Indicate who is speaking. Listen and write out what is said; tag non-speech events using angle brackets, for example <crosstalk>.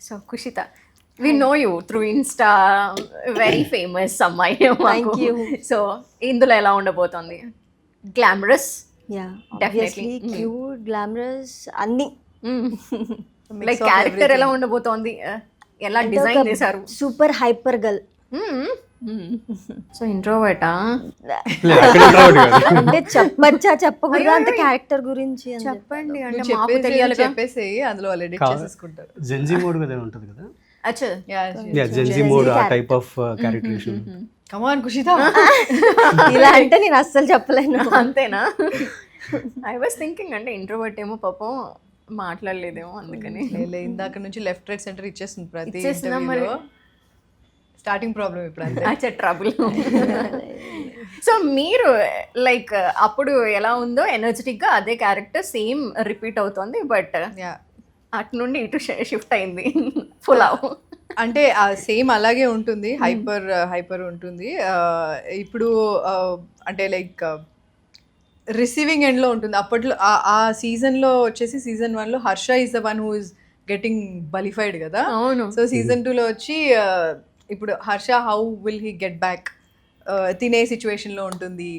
Speaker 1: So Kushita we know you through insta very famous అమ్మాయి
Speaker 2: Thank you.
Speaker 1: So ఇందులో ఎలా ఉండబోతోంది? గ్లామరస్
Speaker 2: యా క్యూట్ గ్లామరస్ అన్ని. <laughs>
Speaker 1: లైక్ క్యారెక్టర్ ఎలా ఉండబోతోంది? Uh, ఎలా డిజైన్ చేశారు?
Speaker 2: సూపర్ హైపర్ గర్ల్
Speaker 1: సో ఇంట్రోవర్టా.
Speaker 2: అంటే చెప్పచ్చా చెప్పకూడదా అంత క్యారెక్టర్ గురించి అని
Speaker 1: చెప్పండి అంటే మాకు
Speaker 3: చెప్పేసి
Speaker 1: తెలియాలి
Speaker 3: చెప్పేసి అందులో
Speaker 4: కా-
Speaker 3: చేసేసుకుంటారు.
Speaker 4: జెన్జీ మోడ్ కదా ఉంటుంది కదా?
Speaker 1: అచ్చా.
Speaker 4: Yeah gen Z mode. ఆ type of characterization
Speaker 3: come on Kushita
Speaker 2: ఇలా అంటే నేను అస్సలు చెప్పలేను. <laughs>
Speaker 1: అంతేనా? ఐ వాస్ థింకింగ్ అంటే ఇంట్రోవర్ట్ ఏమో పాపం మాట్లాడలేదేమో అందుకని.
Speaker 3: లే, ఇందాక నుంచి లెఫ్ట్ రైట్ సెంటర్ ఇచ్చేస్తుంది ప్రతి? ఇంటర్వ్యూలో స్టార్టింగ్ ప్రాబ్లం ఇప్పుడు
Speaker 1: అచ్చా ట్రబుల్ సో మీరు లైక్ అప్పుడు ఎలా ఉందో ఎనర్జెటిక్గా అదే క్యారెక్టర్ సేమ్ రిపీట్ అవుతుంది బట్
Speaker 3: యా
Speaker 1: అటు నుండి ఇటు షిఫ్ట్ అయింది. <laughs> ఫులావ్
Speaker 3: అంటే సేమ్ అలాగే ఉంటుంది హైపర్ హైపర్ ఉంటుంది. ఇప్పుడు అంటే లైక్ రిసీవింగ్ ఎండ్లో ఉంటుంది. అప్పట్లో ఆ- సీజన్లో వచ్చేసి సీజన్ వన్లో Harsha is the one who is getting bullied కదా?
Speaker 1: అవును.
Speaker 3: సో సీజన్ టూలో వచ్చి ఇప్పుడు Harsha how will he get back తినే సిచ్యువేషన్లో ఉంటుంది.